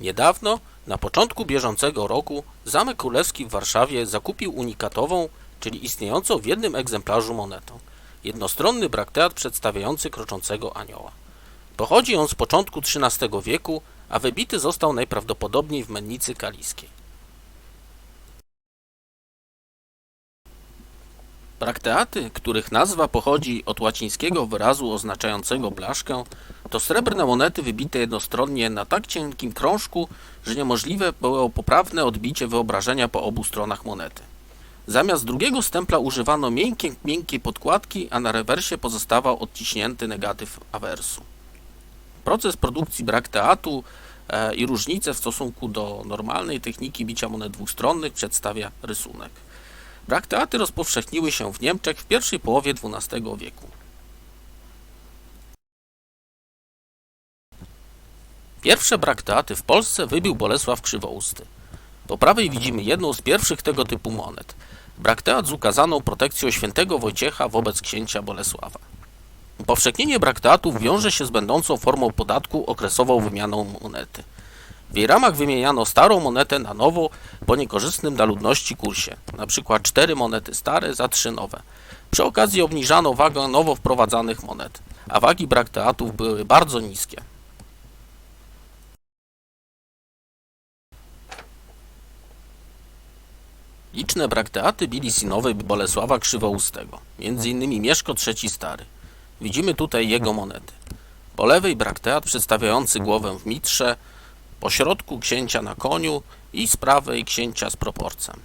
Niedawno, na początku bieżącego roku, Zamek Królewski w Warszawie zakupił unikatową, czyli istniejącą w jednym egzemplarzu monetę. Jednostronny brakteat przedstawiający kroczącego anioła. Pochodzi on z początku XIII wieku, a wybity został najprawdopodobniej w mennicy kaliskiej. Brakteaty, których nazwa pochodzi od łacińskiego wyrazu oznaczającego blaszkę, to srebrne monety wybite jednostronnie na tak cienkim krążku, że niemożliwe było poprawne odbicie wyobrażenia po obu stronach monety. Zamiast drugiego stempla używano miękkiej, podkładki, a na rewersie pozostawał odciśnięty negatyw awersu. Proces produkcji brakteatu e, i różnice w stosunku do normalnej techniki bicia monet dwustronnych przedstawia rysunek. Brakteaty rozpowszechniły się w Niemczech w pierwszej połowie XII wieku. Pierwsze brakteaty w Polsce wybił Bolesław Krzywousty. Po prawej widzimy jedną z pierwszych tego typu monet. Brakteat z ukazaną protekcją świętego Wojciecha wobec księcia Bolesława. Upowszechnienie brakteatów wiąże się z będącą formą podatku okresową wymianą monety. W jej ramach wymieniano starą monetę na nowo po niekorzystnym dla ludności kursie, np. cztery monety stare za trzy nowe. Przy okazji obniżano wagę nowo wprowadzanych monet, a wagi brakteatów były bardzo niskie. Liczne brakteaty bilisinowe Bolesława Krzywoustego, m.in. Mieszko III Stary. Widzimy tutaj jego monety. Po lewej brakteat przedstawiający głowę w mitrze, po środku księcia na koniu i z prawej księcia z proporcem.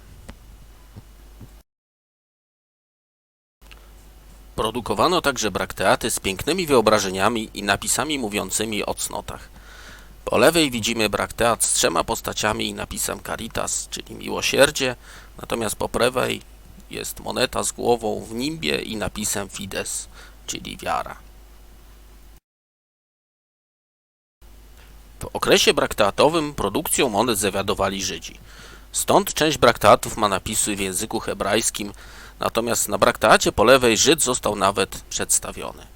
Produkowano także brakteaty z pięknymi wyobrażeniami i napisami mówiącymi o cnotach. Po lewej widzimy brakteat z trzema postaciami i napisem Caritas, czyli miłosierdzie, natomiast po prawej jest moneta z głową w nimbie i napisem Fides, czyli wiara. W okresie brakteatowym produkcją monet zawiadowali Żydzi. Stąd część brakteatów ma napisy w języku hebrajskim, natomiast na brakteacie po lewej Żyd został nawet przedstawiony.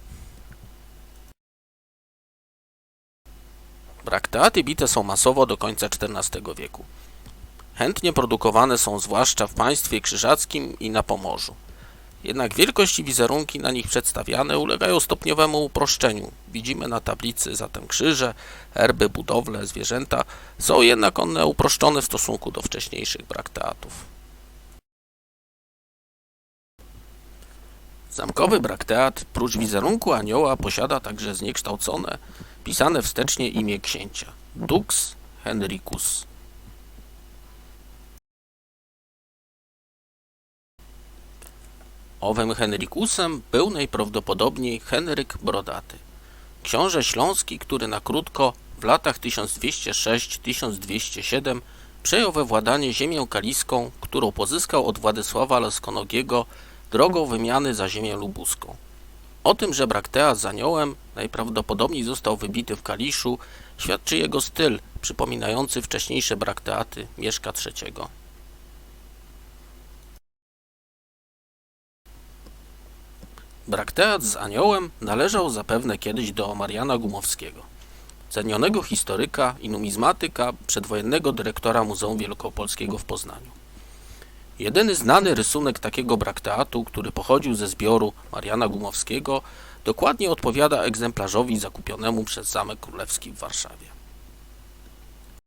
Brakteaty bite są masowo do końca XIV wieku. Chętnie produkowane są zwłaszcza w państwie krzyżackim i na Pomorzu. Jednak wielkość i wizerunki na nich przedstawiane ulegają stopniowemu uproszczeniu. Widzimy na tablicy zatem krzyże, herby, budowle, zwierzęta. Są jednak one uproszczone w stosunku do wcześniejszych brakteatów. Zamkowy brakteat, prócz wizerunku anioła, posiada także zniekształcone, pisane wstecznie imię księcia. Dux Henricus. Owym Henrykusem był najprawdopodobniej Henryk Brodaty. Książę śląski, który na krótko w latach 1206-1207 przejął we władanie ziemię kaliską, którą pozyskał od Władysława Leskonogiego drogą wymiany za ziemię lubuską. O tym, że Braktea z aniołem najprawdopodobniej został wybity w Kaliszu, świadczy jego styl, przypominający wcześniejsze brakteaty Mieszka III. Brakteat z aniołem należał zapewne kiedyś do Mariana Gumowskiego, cenionego historyka i numizmatyka, przedwojennego dyrektora Muzeum Wielkopolskiego w Poznaniu. Jedyny znany rysunek takiego brakteatu, który pochodził ze zbioru Mariana Gumowskiego, dokładnie odpowiada egzemplarzowi zakupionemu przez Zamek Królewski w Warszawie.